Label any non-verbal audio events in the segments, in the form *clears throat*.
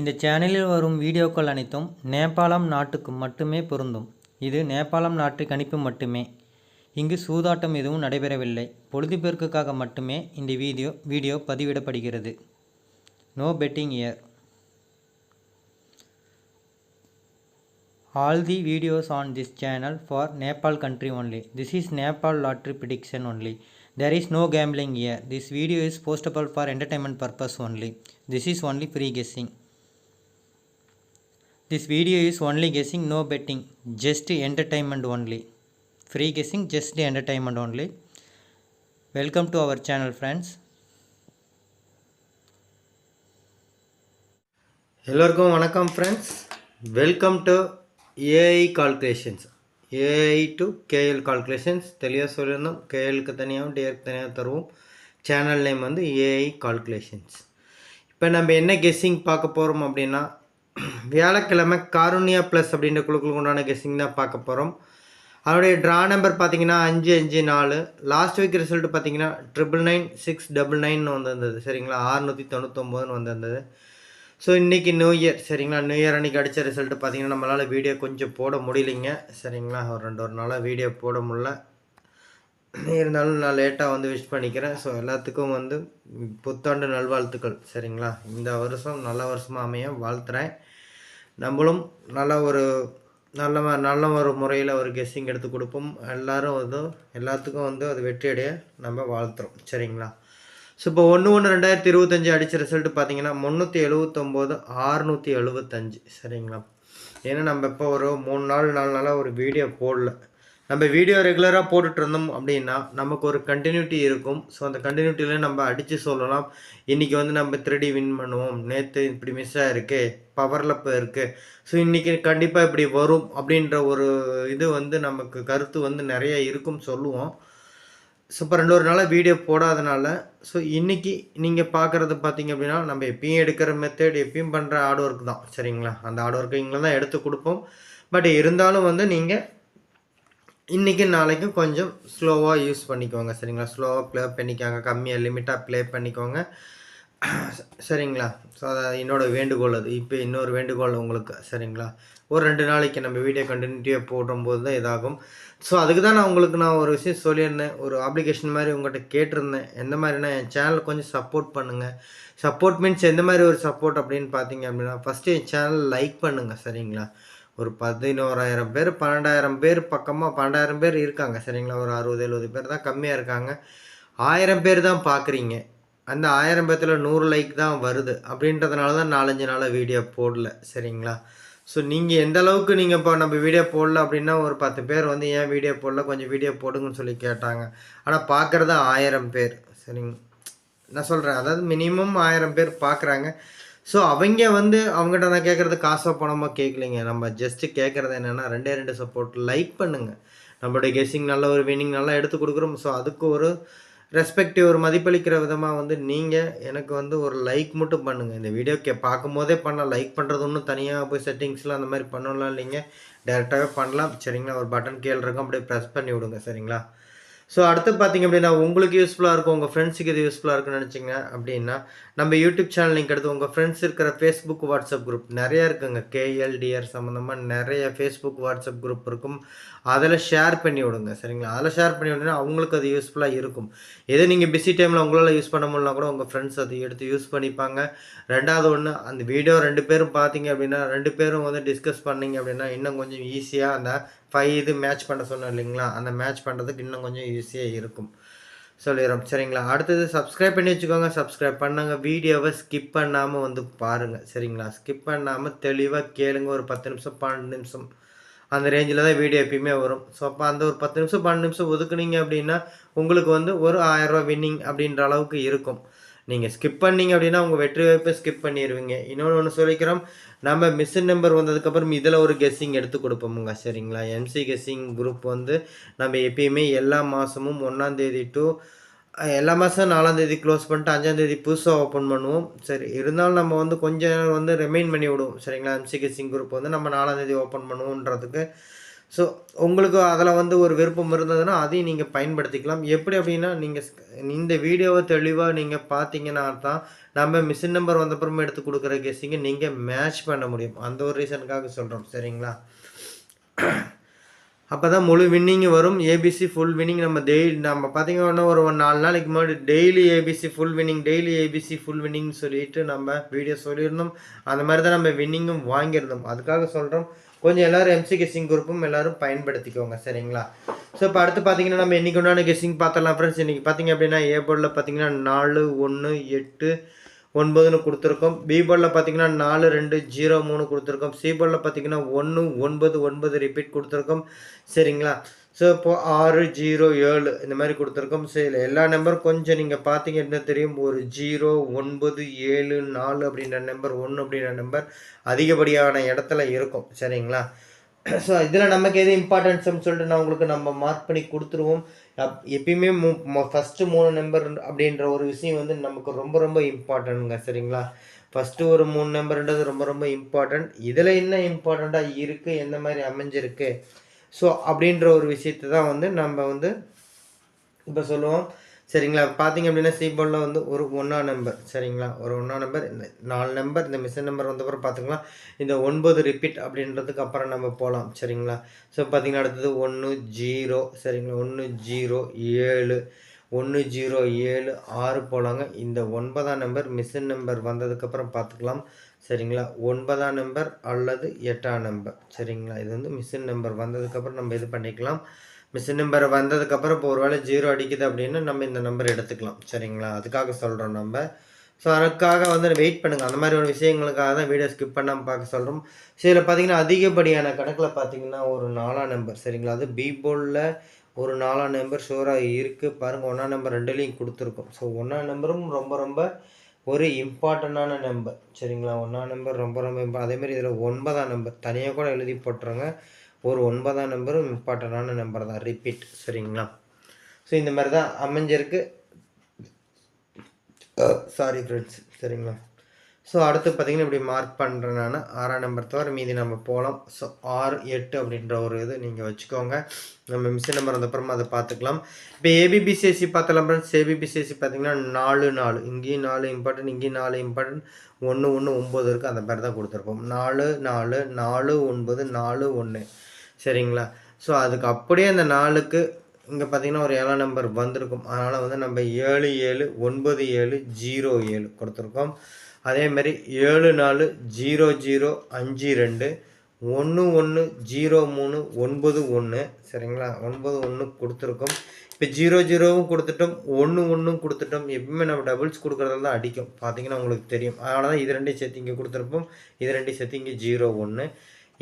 இந்த சேனலில் வரும் வீடியோக்கள் அனைத்தும் நேபாளம் நாட்டுக்கு மட்டுமே பொருந்தும். இது நேபாளம் நாட்டு கணிப்பு மட்டுமே. இங்கு சூதாட்டம் எதுவும் நடைபெறவில்லை. பொழுதுபோக்குக்காக மட்டுமே இந்த video video பதிவிடப்படுகிறது. No betting here. All the videos on this channel for Nepal country only this is Nepal lottery prediction only there is no gambling here this video is possible for entertainment purpose only this is only free guessing this video is only guessing no betting. Just entertainment only. Free guessing just entertainment only. Welcome to our channel friends. எல்லோருக்கும் வணக்கம் friends welcome to AI calculations AI to KL calculations தெளிவாக சொல்லியிருந்தோம். கேஎலுக்கு தனியாகவும் டேருக்கு தனியாக தருவோம். Channel name வந்து ஏஐ கால்குலேஷன்ஸ் இப்போ நம்ம என்ன கெஸ்ஸிங் பார்க்க போகிறோம் அப்படின்னா வியாழக்கிழமை காருண்யா ப்ளஸ் அப்படின்ற குழுக்களுக்கு உண்டான கெஸ்ஸிங் தான் பார்க்க போகிறோம் அதனுடைய ட்ரா நம்பர் பார்த்தீங்கன்னா அஞ்சு அஞ்சு நாலு. லாஸ்ட் வீக் ரிசல்ட் பார்த்தீங்கன்னா triple nine six double nine வந்திருந்தது. சரிங்களா? ஆறுநூற்றி தொண்ணூத்தொம்போதுன்னு வந்திருந்தது. ஸோ இன்றைக்கி நியூ இயர் சரிங்களா? நியூ இயர் அன்றைக்கி அடித்த ரிசல்ட்டு பார்த்தீங்கன்னா நம்மளால் வீடியோ கொஞ்சம் போட முடியலைங்க. சரிங்களா? ஒரு ரெண்டு ஒரு நாளாக வீடியோ போட முடில இருந்தாலும் நான் லேட்டாக வந்து விஷ் பண்ணிக்கிறேன். ஸோ எல்லாத்துக்கும் வந்து புத்தாண்டு நல்வாழ்த்துக்கள். சரிங்களா? இந்த வருஷம் நல்ல வருஷமாக அமைய வாழ்த்துறேன். நம்மளும் நல்ல ஒரு நல்ல ம- நல்ல ஒரு முறையில் ஒரு கெஸ்ஸிங் எடுத்து கொடுப்போம். எல்லோரும் வந்து எல்லாத்துக்கும் வந்து அது வெற்றியடைய நம்ம வாழ்த்துறோம். சரிங்களா? ஸோ இப்போ ஒன்று ஒன்று ரெண்டாயிரத்தி இருபத்தஞ்சி அடித்த ரிசல்ட் பார்த்தீங்கன்னா முந்நூற்றி எழுபத்தொம்போது ஆறுநூற்றி எழுபத்தஞ்சு சரிங்களா? ஏன்னா நம்ம இப்போ ஒரு மூணு நாள் நாலு நாளாக ஒரு வீடியோ போடல. நம்ம வீடியோ ரெகுலராக போட்டுட்டு இருந்தோம் அப்படின்னா நமக்கு ஒரு கண்டினியூட்டி இருக்கும். ஸோ அந்த கண்டினியூட்டியில் நம்ம அடித்து சொல்லலாம். இன்றைக்கி வந்து நம்ம த்ரீடி வின் பண்ணுவோம். நேற்று இப்படி மிஸ் ஆகிருக்கு பவரில் இருக்குது ஸோ இன்றைக்கி கண்டிப்பாக இப்படி வரும் அப்படின்ற ஒரு இது வந்து நமக்கு கருத்து வந்து நிறைய இருக்கும் சொல்லுவோம். ஸோ இப்போ ரெண்டு ஒரு நாளாக வீடியோ போடாதனால ஸோ இன்றைக்கி நீங்கள் பார்க்குறது பார்த்தீங்க அப்படின்னா நம்ம எப்பயும் எடுக்கிற மெத்தட் எப்பயும் பண்ணுற ஹார்ட் ஒர்க் தான். சரிங்களா? அந்த ஆட் ஒர்க்கை இங்கே தான் எடுத்து கொடுப்போம். பட் இருந்தாலும் வந்து நீங்கள் இன்றைக்கி நாளைக்கு கொஞ்சம் ஸ்லோவாக யூஸ் பண்ணிக்கோங்க. சரிங்களா? ஸ்லோவாக ப்ளே பண்ணிக்கோங்க. கம்மியாக லிமிட்டாக ப்ளே பண்ணிக்கோங்க. சரிங்களா? ஸோ அதை என்னோட வேண்டுகோள் அது. இப்போ இன்னொரு வேண்டுகோள் உங்களுக்கு. சரிங்களா? ஒரு ரெண்டு நாளைக்கு நம்ம வீடியோ கண்டினியூட்டியாக போடும்போது தான் இதாகும். ஸோ அதுக்கு தான் நான் உங்களுக்கு நான் ஒரு விஷயம் சொல்லியிருந்தேன். ஒரு அப்ளிகேஷன் மாதிரி உங்கள்கிட்ட கேட்டிருந்தேன். எந்த மாதிரினா என் சேனல் கொஞ்சம் சப்போர்ட் பண்ணுங்கள் சப்போர்ட் மீன்ஸ் எந்த மாதிரி ஒரு சப்போர்ட் அப்படின்னு பார்த்தீங்க அப்படின்னா ஃபஸ்ட்டு என் சேனல் லைக் பண்ணுங்கள் சரிங்களா? ஒரு பதினோராயிரம் பேர் பன்னெண்டாயிரம் பேர் பக்கமாக பன்னெண்டாயிரம் பேர் இருக்காங்க சரிங்களா? ஒரு அறுபது எழுபது பேர் தான் கம்மியாக இருக்காங்க. ஆயிரம் பேர் தான் பார்க்குறீங்க அந்த ஆயிரம் பேர்த்தில் நூறு லைக் தான் வருது. அப்படின்றதுனால தான் நாலஞ்சு நாளாக வீடியோ போடல சரிங்களா? ஸோ நீங்கள் எந்த அளவுக்கு நீங்கள் இப்போ நம்ம வீடியோ போடல அப்படின்னா ஒரு பத்து பேர் வந்து ஏன் வீடியோ போடல? கொஞ்சம் வீடியோ போடுங்கன்னு சொல்லி கேட்டாங்க. ஆனால் பார்க்குறது ஆயிரம் பேர் சரிங்க? நான் சொல்கிறேன் அதாவது மினிமம் ஆயிரம் பேர் பார்க்குறாங்க ஸோ அவங்க வந்து அவங்ககிட்ட நான் கேட்குறது காசோ பணமோ கேட்கலைங்க நம்ம ஜஸ்ட்டு கேட்குறது என்னென்னா ரெண்டே ரெண்டு சப்போர்ட் லைக் பண்ணுங்கள் நம்மளுடைய கெஸ்ஸிங் நல்ல ஒரு வினிங் நல்லா எடுத்து கொடுக்குறோம். ஸோ அதுக்கு ஒரு ரெஸ்பெக்டிவ் ஒரு மதிப்பளிக்கிற விதமாக வந்து நீங்கள் எனக்கு வந்து ஒரு லைக் மட்டும் பண்ணுங்கள் இந்த வீடியோ கே பார்க்கும் போதே பண்ணலாம். லைக் பண்ணுறது ஒன்றும் தனியாக போய் செட்டிங்ஸ்லாம் அந்த மாதிரி பண்ணலாம் இல்லைங்க. டேரெக்டாகவே பண்ணலாம். சரிங்களா? ஒரு பட்டன் கீழே இருக்கும். அப்படியே ப்ரெஸ் பண்ணி விடுங்க. சரிங்களா? ஸோ அடுத்து பார்த்தீங்க அப்படின்னா உங்களுக்கு யூஸ்ஃபுல்லாக இருக்கும் உங்கள் ஃப்ரெண்ட்ஸுக்கு இது யூஸ்ஃபுல்லாக இருக்குன்னு நினச்சிங்க அப்படின்னா நம்ம யூடியூப் சேனல் லிங்க் எடுத்து உங்கள் ஃப்ரெண்ட்ஸ் இருக்கிற ஃபேஸ்புக் வாட்ஸ்அப் குரூப் நிறையா இருக்குங்க. கேஎல்டிஆர் சம்மந்தமாக நிறைய ஃபேஸ்புக் வாட்ஸ்அப் குரூப் இருக்கும். அதில் ஷேர் பண்ணி விடுங்க சரிங்களா? அதில் ஷேர் பண்ணி விடுனா அவங்களுக்கு அது யூஸ்ஃபுல்லாக இருக்கும். எது நீங்கள் பிஸி டைமில் உங்களால் யூஸ் பண்ண முடியலனா கூட உங்கள் ஃப்ரெண்ட்ஸ் அதை எடுத்து யூஸ் பண்ணிப்பாங்க. ரெண்டாவது ஒன்று அந்த வீடியோ ரெண்டு பேரும் பார்த்தீங்க அப்படின்னா ரெண்டு பேரும் வந்து டிஸ்கஸ் பண்ணீங்க அப்படின்னா இன்னும் கொஞ்சம் ஈஸியாக அந்த ஃபைவ் இது மேட்ச் பண்ண சொன்னோம் இல்லைங்களா? அந்த மேட்ச் பண்ணுறதுக்கு இன்னும் கொஞ்சம் ஈஸியாக இருக்கும். சொல்லிடுறோம் சரிங்களா? அடுத்தது சப்ஸ்கிரைப் பண்ணி வச்சுக்கோங்க. சப்ஸ்கிரைப் பண்ணாங்க. வீடியோவை ஸ்கிப் பண்ணாமல் வந்து பாருங்கள் சரிங்களா? ஸ்கிப் பண்ணாமல் தெளிவாக கேளுங்க. ஒரு பத்து நிமிஷம் பன்னெண்டு நிமிஷம். அந்த ரேஞ்சில் தான் வீடியோ எப்பயுமே வரும். ஸோ அப்போ அந்த ஒரு பத்து நிமிஷம் பன்னெண்டு நிமிஷம் ஒதுக்குனீங்க அப்படின்னா உங்களுக்கு வந்து ஒரு ஆயிரரூவா வின்னிங் அப்படின்ற அளவுக்கு இருக்கும். நீங்கள் ஸ்கிப் பண்ணீங்க அப்படின்னா உங்கள் வெற்றி வாய்ப்பை ஸ்கிப் பண்ணிடுவீங்க இன்னொன்று ஒன்று சொல்லிக்கிறோம். நம்ம மிஷின் நம்பர் வந்ததுக்கப்புறம் இதில் ஒரு கெஸ்ஸிங் எடுத்து கொடுப்போமுங்க சரிங்களா? எம்சி கெஸ்ஸிங் குரூப் வந்து நம்ம எப்பயுமே எல்லா மாதமும் ஒன்றாந்தேதி டு எல்லா மாதம் நாலாந்தேதி க்ளோஸ் பண்ணிட்டு அஞ்சாந்தேதி புதுசாக ஓப்பன் பண்ணுவோம். சரி இருந்தாலும் நம்ம வந்து கொஞ்சம் நேரம் வந்து ரிமைண்ட் பண்ணி விடுவோம். சரிங்களா? எம்சி கெஸ்ஸிங் குரூப் வந்து நம்ம நாலாந்தேதி ஓப்பன் பண்ணுவோன்றதுக்கு ஸோ உங்களுக்கு அதில் வந்து ஒரு விருப்பம் இருந்ததுன்னா அதையும் நீங்கள் பயன்படுத்திக்கலாம். எப்படி அப்படின்னா நீங்கள் இந்த வீடியோவை தெளிவாக நீங்கள் பார்த்தீங்கன்னா தான் நம்ம மிஷின் நம்பர் வந்தப்புறமா எடுத்து கொடுக்குற கெஸ்ஸிங்க நீங்கள் மேட்ச் பண்ண முடியும். அந்த ஒரு ரீசனுக்காக சொல்கிறோம் சரிங்களா? அப்போ தான் முழு வின்னிங் வரும். ஏபிசி ஃபுல் வின்னிங் நம்ம டெய்லி நம்ம பார்த்தீங்கன்னா ஒரு ஒரு நாலு நாளைக்கு முன்னாடி daily ABC full winning daily ABC full வின்னிங்னு சொல்லிட்டு நம்ம வீடியோ சொல்லியிருந்தோம். அந்த மாதிரி தான் நம்ம வின்னிங்கும் வாங்கியிருந்தோம். அதுக்காக சொல்கிறோம் கொஞ்சம் எல்லோரும் எம்சி கெஸ்ஸிங் குரூப்பும் எல்லோரும் பயன்படுத்திக்கோங்க. சரிங்களா? ஸோ இப்போ அடுத்து பார்த்தீங்கன்னா நம்ம இன்றைக்கி உண்டான கெஸ்ஸிங் பார்த்தலாம் ஃப்ரெண்ட்ஸ் இன்றைக்கி பார்த்தீங்க அப்படின்னா ஏ போர்டில் பார்த்தீங்கன்னா நாலு ஒன்று எட்டு ஒன்பதுன்னு கொடுத்துருக்கோம். பி பாலில் பார்த்தீங்கன்னா நாலு ரெண்டு ஜீரோ மூணு கொடுத்துருக்கோம். சி பாலில் பார்த்தீங்கன்னா ஒன்று ஒன்பது ஒன்பது ரிப்பீட் கொடுத்துருக்கோம். சரிங்களா? ஸோ இப்போ ஆறு ஜீரோ ஏழு இந்த மாதிரி கொடுத்துருக்கோம். சரி எல்லா நம்பரும் கொஞ்சம் நீங்கள் பார்த்தீங்க அப்படின்னா தெரியும்? ஒரு ஜீரோ ஒன்பது ஏழு நாலு அப்படின்ற நம்பர் ஒன்று அப்படின்ற நம்பர் அதிகப்படியான இடத்துல இருக்கும். சரிங்களா? ஸோ இதில் நமக்கு எது இம்பார்ட்டன்ஸ்னு சொல்லிட்டு நான் உங்களுக்கு நம்ம மார்க் பண்ணி கொடுத்துருவோம். அப் எப்பயுமே மூ ஃபஸ்ட்டு மூணு நம்பர் அப்படின்ற ஒரு விஷயம் வந்து நமக்கு ரொம்ப ரொம்ப இம்பார்ட்டனுங்க சரிங்களா? ஃபஸ்ட்டு ஒரு மூணு நம்பர்ன்றது ரொம்ப ரொம்ப இம்பார்ட்டன்ட் இதில் என்ன இம்பார்ட்டண்ட்டாக இருக்குது எந்த மாதிரி அமைஞ்சிருக்கு? ஸோ அப்படின்ற ஒரு விஷயத்தை தான் வந்து நம்ம வந்து இப்போ சொல்லுவோம். சரிங்களா? பார்த்தீங்க அப்படின்னா சி போர்டில் வந்து ஒரு ஒன்றா நம்பர் சரிங்களா? ஒரு ஒன்றா நம்பர் இந்த நாலு நம்பர் இந்த மிஷின் நம்பர் வந்தப்பறம் பார்த்துங்களா இந்த ஒன்பது ரிப்பீட் அப்படின்றதுக்கு அப்புறம் நம்ம போகலாம் சரிங்களா? ஸோ பார்த்தீங்கன்னா அடுத்தது ஒன்று ஜீரோ. சரிங்களா? ஒன்று ஜீரோ ஏழு. ஒன்று ஜீரோ ஏழு ஆறு போகலாங்க இந்த ஒன்பதாம் நம்பர் மிஷின் நம்பர் வந்ததுக்கப்புறம் பார்த்துக்கலாம் சரிங்களா? ஒன்பதாம் நம்பர் அல்லது எட்டாம் நம்பர் சரிங்களா? இது வந்து மிஷின் நம்பர் வந்ததுக்கப்புறம் நம்ம இது பண்ணிக்கலாம். மிஷின் நம்பர் வந்ததுக்கப்புறம் இப்போ ஒரு வேளை ஜீரோ அடிக்குது அப்படின்னா நம்ம இந்த நம்பர் எடுத்துக்கலாம். சரிங்களா? அதுக்காக சொல்கிறோம் நம்ம. ஸோ அதுக்காக வந்து வெயிட் பண்ணுங்கள் அந்த மாதிரி ஒரு விஷயங்களுக்காக தான் வீடியோ ஸ்கிப் பண்ணாமல் பார்க்க சொல்கிறோம் ஸோ இதில் பார்த்தீங்கன்னா அதிகப்படியான கணக்கில் பார்த்தீங்கன்னா ஒரு நாலாம் நம்பர் சரிங்களா? அது பி ஒரு நாலாம் நம்பர் ஷோராக இருக்குது பாருங்கள் ஒன்றாம் நம்பர் ரெண்டுலேயும் கொடுத்துருக்கோம். ஸோ ஒன்றாம் நம்பரும் ரொம்ப ரொம்ப ஒரு இம்பார்ட்டண்டான நம்பர் சரிங்களா? ஒன்றாம் நம்பர் ரொம்ப ரொம்ப இம்பார்ட் அதேமாதிரி இதில் ஒன்பதாம் நம்பர் தனியாக கூட எழுதி போட்டுருங்க. ஒரு ஒன்பதாம் நம்பரும் இம்பார்ட்டண்டான நம்பர் தான். ரிப்பீட் சரிங்களா? ஸோ இந்த மாதிரி தான் அமைஞ்சிருக்கு. சாரி ஃப்ரெண்ட்ஸ் சரிங்களா? ஸோ அடுத்து பார்த்தீங்கன்னா இப்படி மார்க் பண்ணுறேன் ஆறாம் நம்பர் தவிர மீதி நம்ம போகலாம் ஸோ ஆறு எட்டு அப்படின்ற ஒரு இது நீங்கள் வச்சுக்கோங்க. நம்ம மிஷின் நம்பர் வந்தப்புறமா அதை பார்த்துக்கலாம். இப்போ ஏபிபிசிஎஸ்சி பார்த்தலாம் ஃப்ரெண்ட்ஸ் ஏபிபிசிஎஸ்சி பார்த்தீங்கன்னா நாலு நாலு. இங்கேயும் நாலு இம்பார்ட்டன்ட் இங்கேயும் நாலு இம்பார்ட்டன்ட் ஒன்று ஒன்று ஒம்பது இருக்குது அந்த மாதிரி தான் கொடுத்துருப்போம். நாலு நாலு நாலு ஒன்பது நாலு ஒன்று. சரிங்களா? ஸோ அதுக்கு அப்படியே அந்த நாளுக்கு இங்கே பார்த்தீங்கன்னா ஒரு ஏழாம் நம்பர் வந்திருக்கும். அதனால் வந்து நம்ம ஏழு ஏழு ஒன்பது ஏழு ஜீரோ ஏழு கொடுத்துருக்கோம். அதேமாரி ஏழு நாலு ஜீரோ ஜீரோ அஞ்சு ரெண்டு ஒன்று ஒன்று ஜீரோ மூணு ஒன்பது ஒன்று சரிங்களா? ஒன்பது ஒன்று கொடுத்துருக்கோம். இப்போ ஜீரோ ஜீரோவும் கொடுத்துட்டோம். ஒன்று ஒன்றும் கொடுத்துட்டோம். எப்பவுமே நம்ம டபுள்ஸ் கொடுக்குறதுல தான் அடிக்கும். பார்த்தீங்கன்னா உங்களுக்கு தெரியும். அதனால தான் இது ரெண்டையும் சேர்த்து இங்கே கொடுத்துருப்போம். இது ரெண்டையும் சேர்த்து இங்கே ஜீரோ ஒன்று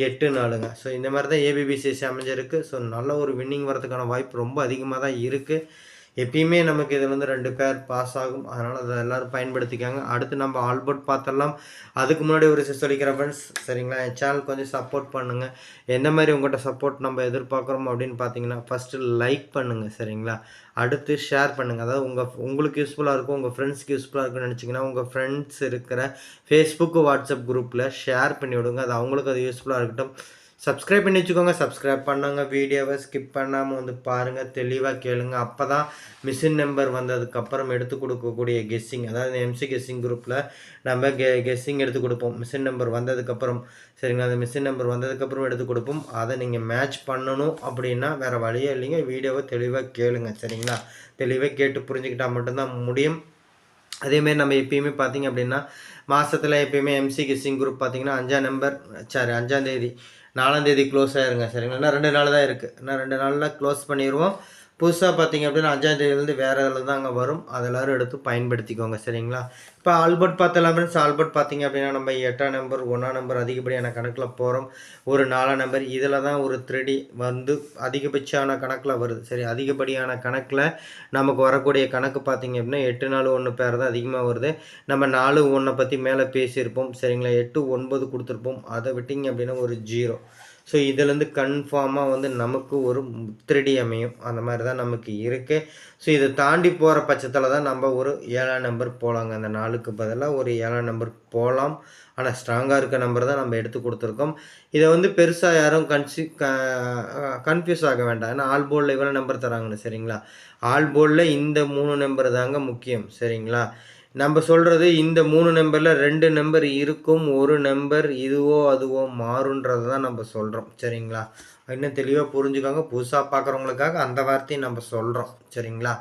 எட்டு நாளுங்க. ஸோ இந்த மாதிரி தான் ஏபிபிசிஎஸ்சி அமைஞ்சிருக்கு. ஸோ நல்ல ஒரு வின்னிங் வரதுக்கான வாய்ப்பு ரொம்ப அதிகமாக தான் இருக்குது எப்பயுமே நமக்கு இதில் வந்து ரெண்டு பேர் பாஸ் ஆகும். அதனால் அதை எல்லோரும் பயன்படுத்திக்காங்க. அடுத்து நம்ம ஆல்போர்ட் பார்த்துடலாம். அதுக்கு முன்னாடி ஒரு விஷயம் சொல்லிக்கிறேன் ஃப்ரெண்ட்ஸ் சரிங்களா? என் சேனல் கொஞ்சம் சப்போர்ட் பண்ணுங்கள் எந்த மாதிரி உங்கள்கிட்ட சப்போர்ட் நம்ம எதிர்பார்க்குறோம் அப்படின்னு பார்த்தீங்கன்னா ஃபஸ்ட்டு லைக் பண்ணுங்கள் சரிங்களா? அடுத்து ஷேர் பண்ணுங்கள் அதாவது உங்கள் உங்களுக்கு யூஸ்ஃபுல்லாக இருக்கும் உங்கள் ஃப்ரெண்ட்ஸ்க்கு யூஸ்ஃபுல்லாக இருக்குன்னு நினச்சிங்கன்னா உங்கள் ஃப்ரெண்ட்ஸ் இருக்கிற ஃபேஸ்புக்கு வாட்ஸ்அப் குரூப்பில் ஷேர் பண்ணி விடுங்க. அது அவங்களுக்கு அது யூஸ்ஃபுல்லாக இருக்கட்டும். சப்ஸ்கிரைப் பண்ணி வச்சுக்கோங்க. சப்ஸ்கிரைப் பண்ணுங்கள் வீடியோவை ஸ்கிப் பண்ணாமல் வந்து பாருங்கள் தெளிவாக கேளுங்க. அப்போ தான் மிஷின் நம்பர் வந்ததுக்கப்புறம் எடுத்து கொடுக்கக்கூடிய கெஸ்ஸிங் அதாவது எம்சி கெஸ்ஸிங் குரூப்பில் நம்ம கெ கெஸ்ஸிங் எடுத்து கொடுப்போம். மிஷின் நம்பர் வந்ததுக்கப்புறம் சரிங்களா? அந்த மிஷின் நம்பர் வந்ததுக்கப்புறம் எடுத்து கொடுப்போம். அதை நீங்கள் மேட்ச் பண்ணணும் அப்படின்னா வேறு வழியே இல்லைங்க. வீடியோவை தெளிவாக கேளுங்க. சரிங்களா? தெளிவாக கேட்டு புரிஞ்சுக்கிட்டால் மட்டும்தான் முடியும். அதேமாரி நம்ம எப்பயுமே பார்த்திங்க அப்படின்னா மாதத்தில் எப்பயுமே எம்சி கெஸ்ஸிங் குரூப் பார்த்திங்கன்னா அஞ்சாம் நம்பர் சாரி அஞ்சாந்தேதி நாலாந்தேதி க்ளோஸ் ஆயிருங்க சரிங்களா? இன்னும் ரெண்டு நாள் தான் இருக்குது இன்னும் ரெண்டு நாளில் க்ளோஸ் பண்ணிடுவோம் புதுசாக பார்த்தீங்க அப்படின்னா அஞ்சாந்தேதியிலேருந்து வேறு இதில் தான் அங்கே வரும். அது எல்லோரும் எடுத்து பயன்படுத்திக்கோங்க சரிங்களா? இப்போ ஆல்பர்ட் பார்த்தலாம் ஃப்ரெண்ட்ஸ் ஆல்பர்ட் பார்த்தீங்க அப்படின்னா நம்ம எட்டாம் நம்பர் ஒன்றாம் நம்பர் அதிகப்படியான கணக்கில் போகிறோம் ஒரு நாலாம் நம்பர். இதில் தான் ஒரு த்ரெடி வந்து அதிகபட்சமான கணக்கில் வருது. சரி அதிகப்படியான கணக்கில் நமக்கு வரக்கூடிய கணக்கு பார்த்தீங்க அப்படின்னா எட்டு நாலு ஒன்று பேர் தான் அதிகமாக வருது. நம்ம நாலு ஒன்றை பற்றி மேலே பேசியிருப்போம். சரிங்களா? எட்டு ஒன்பது கொடுத்துருப்போம். அதை விட்டிங்க அப்படின்னா ஒரு ஜீரோ ஸோ இதுலேருந்து கன்ஃபார்மாக வந்து நமக்கு ஒரு முத்திரடி அமையும். அந்த மாதிரி தான் நமக்கு இருக்குது ஸோ இதை தாண்டி போகிற பட்சத்தில் தான் நம்ம ஒரு ஏழாம் நம்பர் போகலாங்க அந்த நாளுக்கு பதிலாக ஒரு ஏழாம் நம்பர் போகலாம் ஆனால் ஸ்ட்ராங்காக இருக்க நம்பர் தான் நம்ம எடுத்து கொடுத்துருக்கோம். இதை வந்து பெருசாக யாரும் கன்சி கன்ஃபியூஸ் ஆக வேண்டாம். ஏன்னா ஆல் போர்டில் இவ்வளோ நம்பர் தராங்கன்னு சரிங்களா? ஆல் போர்டில் இந்த மூணு நம்பர் தாங்க முக்கியம் சரிங்களா? நம்ம சொல்கிறது இந்த மூணு நம்பரில் ரெண்டு நம்பர் இருக்கும் ஒரு நம்பர் இதுவோ அதுவோ மாறுன்றதை தான் நம்ம சொல்கிறோம் சரிங்களா? இன்னும் தெளிவாக புரிஞ்சுக்கோங்க. புதுசாக பார்க்குறவங்களுக்காக அந்த வார்த்தையை நம்ம சொல்கிறோம் சரிங்களா?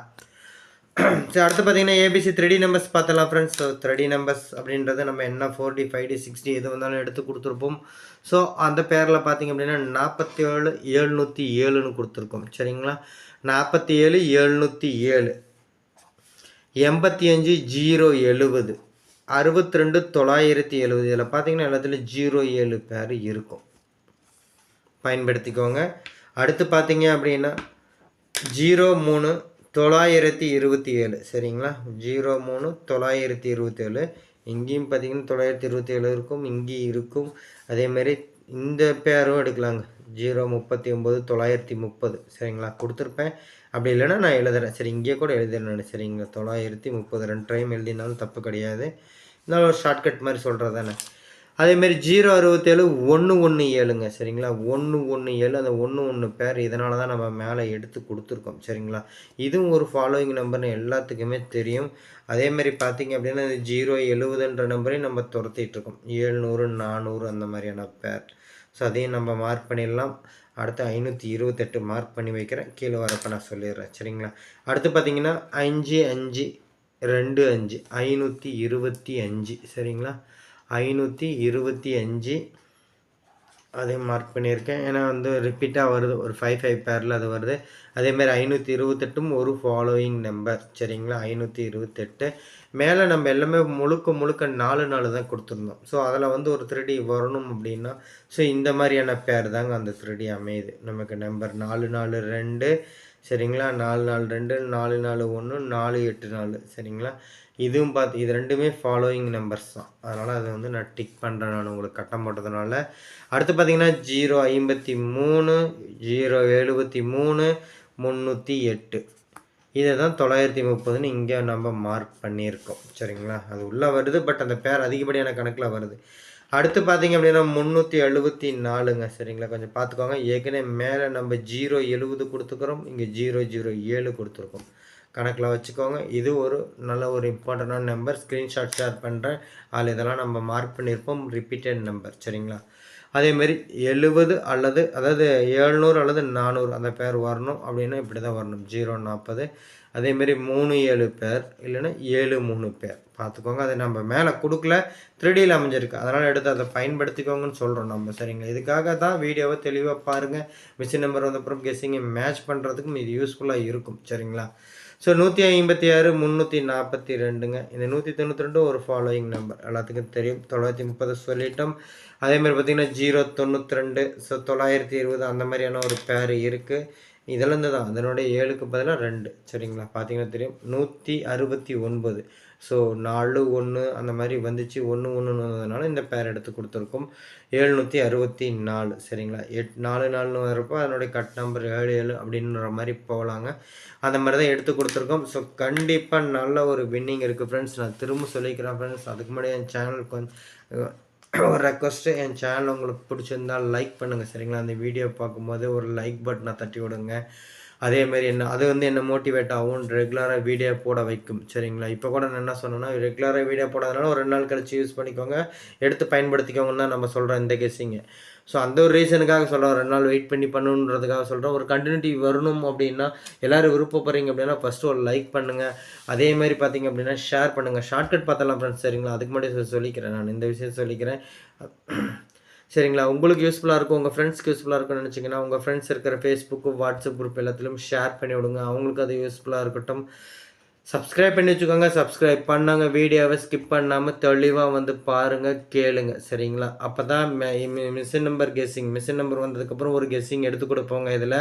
*clears throat* சரி அடுத்து பார்த்தீங்கன்னா ஏபிசி த்ரீ நம்பர்ஸ் பார்த்தலாம் ஃப்ரெண்ட்ஸ் ஸோ த்ரீ நம்பர்ஸ் அப்படின்றது நம்ம என்ன four D five D six D எது வந்தாலும் எடுத்து கொடுத்துருப்போம். ஸோ அந்த பேரில் பார்த்தீங்க அப்படின்னா நாற்பத்தி ஏழு ஏழ்நூற்றி ஏழுன்னு கொடுத்துருக்கோம். சரிங்களா? நாற்பத்தி ஏழு ஏழ்நூற்றி ஏழு. எண்பத்தி அஞ்சு ஜீரோ எழுபது அறுபத்தி ரெண்டு தொள்ளாயிரத்தி எழுபது இதில் பார்த்தீங்கன்னா எல்லாத்துலேயும் ஜீரோ ஏழு பேர் இருக்கும். பயன்படுத்திக்கோங்க. அடுத்து பார்த்தீங்க அப்படின்னா ஜீரோ மூணு தொள்ளாயிரத்தி இருபத்தி ஏழு. சரிங்களா? ஜீரோ மூணு தொள்ளாயிரத்தி இருபத்தி ஏழு. இங்கேயும் பார்த்தீங்கன்னா தொள்ளாயிரத்தி இருபத்தி ஏழு இருக்கும். இங்கேயும் இருக்கும். அதேமாரி இந்த பேரும் எடுக்கலாங்க. ஜீரோ முப்பத்தி ஒம்பது தொள்ளாயிரத்தி முப்பது. சரிங்களா? கொடுத்துருப்பேன். அப்படி இல்லைன்னா நான் எழுதுறேன். சரி இங்கேயே கூட எழுதிடுறேன். சரிங்களா தொள்ளாயிரத்தி முப்பது ரெண்டு டைம் எழுதினாலும் தப்பு கிடையாது. இருந்தாலும் ஒரு ஷார்ட்கட் மாதிரி சொல்கிறது தானே. அதேமாரி ஜீரோ அறுபத்தேழு ஒன்று ஒன்று ஏழுங்க. சரிங்களா? ஒன்று ஒன்று ஏழு அந்த ஒன்று ஒன்று பேர் இதனால தான் நம்ம மேலே எடுத்து கொடுத்துருக்கோம். சரிங்களா? இதுவும் ஒரு ஃபாலோயிங் நம்பர்னு எல்லாத்துக்குமே தெரியும். அதேமாரி பார்த்தீங்க அப்படின்னா இந்த ஜீரோ எழுபதுன்ற நம்பரையும் நம்ம துரத்திட்டு இருக்கோம். ஏழ்நூறு நானூறு அந்த மாதிரியான பேர் ஸோ அதையும் நம்ம மார்க் பண்ணிடலாம். அடுத்து ஐநூற்றி இருபத்தெட்டு மார்க் பண்ணி வைக்கிறேன். கீழே வரப்போ நான் சொல்லிடுறேன். சரிங்களா? அடுத்து பார்த்தீங்கன்னா அஞ்சு அஞ்சு ரெண்டு அஞ்சு ஐநூற்றி இருபத்தி அஞ்சு. சரிங்களா? ஐநூற்றி இருபத்தி அஞ்சு அதையும் மார்க் பண்ணியிருக்கேன். ஏன்னா வந்து ரிப்பீட்டாக வருது. ஒரு ஃபைவ் ஃபைவ் பேரில் அது வருது. அதேமாதிரி ஐநூற்றி இருபத்தெட்டும் ஒரு ஃபாலோயிங் நம்பர் சரிங்களா? ஐநூற்றி இருபத்தெட்டு. மேலே நம்ம எல்லாமே முழுக்க முழுக்க நாலு நாலு தான் கொடுத்துருந்தோம். ஸோ அதில் வந்து ஒரு த்ரீடி வரணும் அப்படின்னா ஸோ இந்த மாதிரியான பேர் தாங்க அந்த த்ரீடி அமையுது. நமக்கு நம்பர் நாலு நாலு ரெண்டு சரிங்களா? நாலு நாலு ரெண்டு நாலு நாலு ஒன்று நாலு எட்டு நாலு. சரிங்களா? இதுவும் பார்த்து இது ரெண்டுமே ஃபாலோயிங் நம்பர்ஸ் தான். அதனால் அதை வந்து நான் டிக் பண்ணுறேன் நான் உங்களுக்கு கட்டம் போட்டதுனால. அடுத்து பார்த்தீங்கன்னா ஜீரோ ஐம்பத்தி மூணு ஜீரோ எழுபத்தி மூணு முந்நூற்றி எட்டு. இதை தான் தொள்ளாயிரத்தி முப்பதுன்னு இங்கே நம்ம மார்க் பண்ணியிருக்கோம். சரிங்களா? அது உள்ளே வருது பட் அந்த பேர் அதிகப்படியான கணக்கில் வருது. அடுத்து பார்த்தீங்க அப்படின்னா முந்நூற்றி எழுபத்தி நாலுங்க சரிங்களா? கொஞ்சம் பார்த்துக்கோங்க ஏற்கனவே மேலே நம்ம ஜீரோ எழுபது கொடுத்துக்கிறோம் இங்கே ஜீரோ ஜீரோ ஏழு கொடுத்துருக்கோம். கணக்கில் வச்சுக்கோங்க. இது ஒரு நல்ல ஒரு இம்பார்ட்டண்டான நம்பர் ஸ்க்ரீன்ஷாட் ஷேர் பண்ணுறேன் அதில் இதெல்லாம் நம்ம மார்க் பண்ணியிருப்போம். ரிப்பீட்டட் நம்பர் சரிங்களா? அதேமாரி எழுபது அல்லது அதாவது ஏழ்நூறு அல்லது நானூறு அந்த பேர் வரணும். அப்படின்னா இப்படி தான் வரணும். ஜீரோ நாற்பது அதேமாரி மூணு ஏழு பேர் இல்லைன்னா ஏழு மூணு பேர் பார்த்துக்கோங்க. அதை நம்ம மேலே கொடுக்கல த்ரீடியில் அமைஞ்சிருக்கு. அதனால் எடுத்து அதை பயன்படுத்திக்கோங்கன்னு சொல்கிறோம் நம்ம. சரிங்களா? இதுக்காக தான் வீடியோவை தெளிவாக பாருங்கள் மிஷின் நம்பர் வந்தப்புறம் கெஸ்ஸிங்கை மேட்ச் பண்ணுறதுக்கும் இது யூஸ்ஃபுல்லாக இருக்கும். சரிங்களா? ஸோ நூற்றி ஐம்பத்தி ஆறு முந்நூற்றி நாற்பத்தி ரெண்டுங்க. இந்த நூற்றி தொண்ணூற்றி ரெண்டு ஒரு ஃபாலோயிங் நம்பர் எல்லாத்துக்கும் தெரியும். தொள்ளாயிரத்தி முப்பது சொல்லிட்டோம். அதேமாதிரி பார்த்திங்கன்னா ஜீரோ தொண்ணூற்றி ரெண்டு ஸோ தொள்ளாயிரத்தி இருபது அந்த மாதிரியான ஒரு பேர் இருக்குது இதிலேருந்து தான் அதனுடைய ஏழுக்கு பதிலாக ரெண்டு. சரிங்களா? பார்த்தீங்கன்னா தெரியும். நூற்றி அறுபத்தி ஒன்பது. ஸோ நாலு ஒன்று அந்த மாதிரி வந்துச்சு. ஒன்று ஒன்றுன்னு வந்ததுனால இந்த பேர் எடுத்து கொடுத்துருக்கோம். எழுநூற்றி அறுபத்தி நாலு சரிங்களா? எட் நாலு நாலுன்னு வரப்போ அதனுடைய கட் நம்பர் ஏழு ஏழு அப்படின்ற மாதிரி போகலாங்க. அந்த மாதிரி தான் எடுத்து கொடுத்துருக்கோம். ஸோ கண்டிப்பாக நல்ல ஒரு வின்னிங் இருக்குது ஃப்ரெண்ட்ஸ் நான் திரும்ப சொல்லிக்கிறேன் ஃப்ரெண்ட்ஸ் அதுக்கு முன்னாடி என் சேனலுக்கு வந்து ஒரு ரெக்வஸ்ட்டு என் சேனல் உங்களுக்கு பிடிச்சிருந்தால் லைக் பண்ணுங்கள் சரிங்களா? அந்த வீடியோ பார்க்கும்போது ஒரு லைக் பட்டனை தட்டி விடுங்க. அதேமாரி என்ன அது வந்து என்ன மோட்டிவேட் ஆகும் ரெகுலராக வீடியோ போட வைக்கும் சரிங்களா? இப்போ கூட நான் என்ன சொன்னேன்னா ரெகுலராக வீடியோ போடாதனால ஒரு ரெண்டு நாள் கழிச்சு யூஸ் பண்ணிக்கோங்க எடுத்து பயன்படுத்திக்கோங்கன்னு தான் நம்ம சொல்கிறோம் இந்த கேஸிங்க ஸோ அந்த ஒரு ரீசனுக்காக சொல்கிறோம் ரெண்டு நாள் வெயிட் பண்ணி பண்ணணுன்றதுக்காக சொல்கிறோம் ஒரு கண்டினியூட்டி வரணும் அப்படின்னா எல்லோரும் விருப்பப்படுறீங்க அப்படின்னா ஃபஸ்ட்டு ஒரு லைக் பண்ணுங்கள் அதே மாதிரி பார்த்தீங்க அப்படின்னா ஷேர் பண்ணுங்கள் ஷார்ட்கட் பார்த்தலாம் ஃப்ரெண்ட்ஸ் சரிங்களா? அதுக்கு முன்னாடி சொல்லிக்கிறேன் நான். இந்த விஷயம் சொல்லிக்கிறேன். சரிங்களா? உங்களுக்கு யூஸ்ஃபுல்லாக இருக்கும் உங்கள் ஃப்ரெண்ட்ஸ்க்கு யூஸ்ஃபுல்லாக இருக்கும்னு நினச்சிங்கன்னா உங்கள் ஃப்ரெண்ட்ஸ் இருக்கிற ஃபேஸ்புக்கு வாட்ஸ்அப் குரூப் எல்லாத்துலேயும் ஷேர் பண்ணி விடுங்க. அவங்களுக்கு அது யூஸ்ஃபுல்லாக இருக்கட்டும். சப்ஸ்கிரைப் பண்ணி வச்சுக்கோங்க. சப்ஸ்கிரைப் பண்ணாங்க வீடியோவை ஸ்கிப் பண்ணாமல் தெளிவாக வந்து பாருங்கள் கேளுங்க. சரிங்களா? அப்போ தான் machine number guessing machine number வந்ததுக்கப்புறம் ஒரு கெஸ்ஸிங் எடுத்து கொடுப்போங்க இதில்.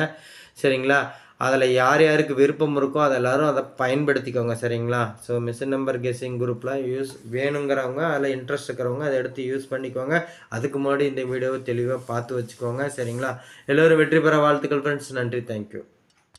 சரிங்களா? அதில் யார் யாருக்கு விருப்பம் இருக்கோ அதை எல்லாரும் அதை பயன்படுத்திக்கோங்க சரிங்களா? ஸோ மிஷின் நம்பர் கெஸ்ஸிங் குரூப்லாம் யூஸ் வேணுங்கிறவங்க அதில் இன்ட்ரெஸ்ட் இருக்கிறவங்க அதை எடுத்து யூஸ் பண்ணிக்கோங்க. அதுக்கு முன்னாடி இந்த வீடியோவை தெளிவாக பார்த்து வச்சுக்கோங்க சரிங்களா? எல்லோரும் வெற்றி பெற வாழ்த்துக்கள் ஃப்ரெண்ட்ஸ் நன்றி தேங்க்யூ